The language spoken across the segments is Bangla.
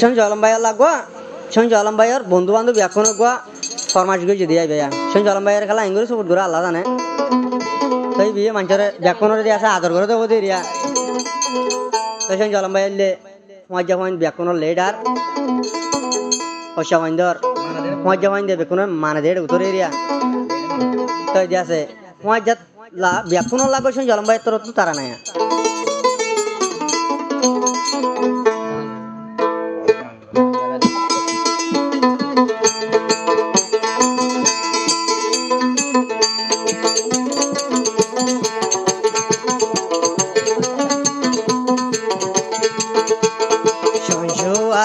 সঞ্জু আলম ভাইয়ার লাগবা সঞ্জু আলম ভাইয়ার বন্ধু বান্ধব এখন গোয়া ফরমাস গিয়ে যদি আই ভাইয়া সঞ্জু আলম ভাইয়ার খেলা করে সপোর্ট করে আল্লাহ জানে তাই বিয়ে মানুষের ব্যাকরণের দিয়ে আছে আদর করে দেবো দিয়া তাই সঞ্জু আলম ভাইয়ার লে মজ্জা পয়েন্ট ব্যাকরণের লেডার পয়সা পয়েন্ট ধর মজ্জা পয়েন্ট দিয়ে ব্যাকরণের মানে দেড় উত্তর এরিয়া তাই দিয়ে আছে মজ্জা লা ব্যাকরণের লাগবে সঞ্জু আলম ভাইয়ের তরফ তো তারা নাই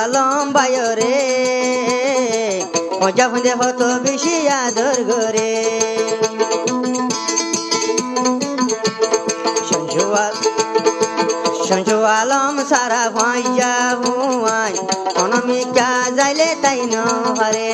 আলম বায়রে মজা ফুঁদে হতো বেশি আদর করে। সঞ্জু আলম সারা ভাইয়া ভুয়াই অনমিকা যাইলে তাই নহারে।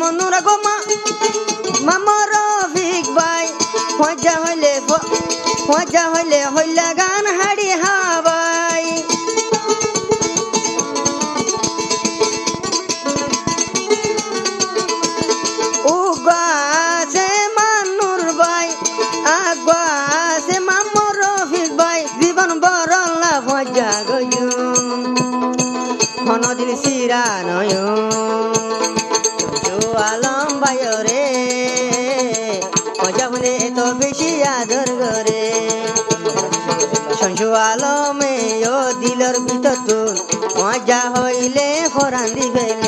মনুর গো মা মামর ভিক বাই। ফজা হইলে ফজা হইলে হইলা গান হাড়ি হাবাই। উগা আছে মানুর বাই আগা আছে মামর রফিক বাই। জীবন বরলা ভজা গয়ু হনদিন সিরা নয় আলম বায়রে। মজা হলে এত বেশি আদর করে। সঞ্জু আলমে ও দিলর ভিতর মজা হইলে ফোরান দিবেলে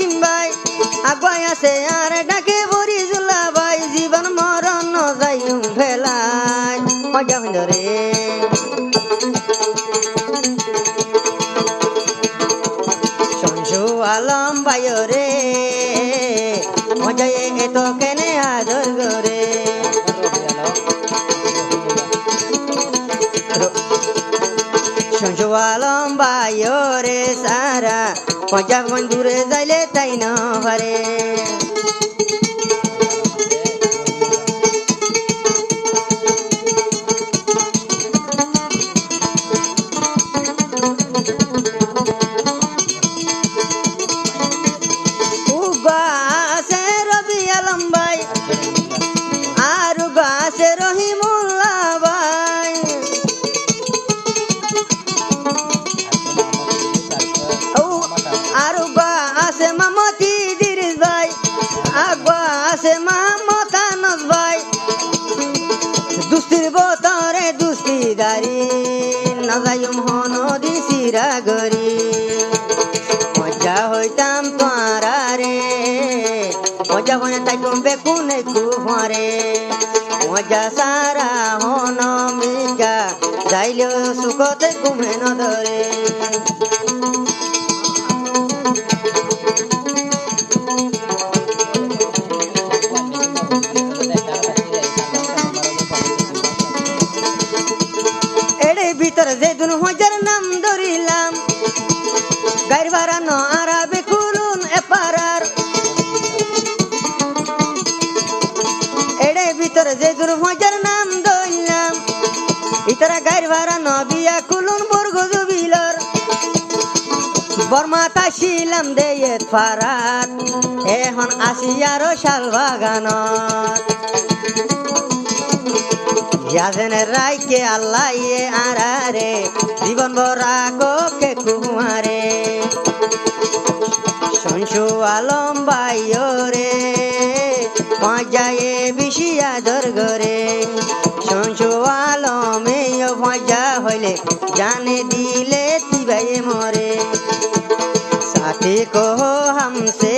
নূর ভাই আগুয়াই আছে আর ডাকে হরিজুল্লাহ ভাই জীবন মরণ যাই ফেলাই মজা রে সঞ্জু আলম মজায় সারা মজা বন্ধুরে যাইলে তাই আছে মাহমদ আনস ভাই। দুস্তির বোতরে দুস্তিদারি না যাইম হন দিছিরা গরি মজা হইতাম তোরা রে মজা হয়ে থাকুম বেকুনে কুহরে। মজা সারা হন মিকা যাইলেও সুখতে ঘুমে ন ইতারা গাইর বাড়ানো বিয়া খুলুন বর্গ জুবিলর। বর্মাতা শিলাম দেয়ে ফারাত এখন আসি আরও শাল বাগানত। ইয়াসেন রাইকে আল্লাহ ইয়ে আরারে জীবন ভরা গোকে কুমারে। সঞ্চু আলম বাইও রে মজায়ে বেশি আদর আলম এই মজা হইলে জানে দিলে তিবাই মরে। সাথে কহ হামসে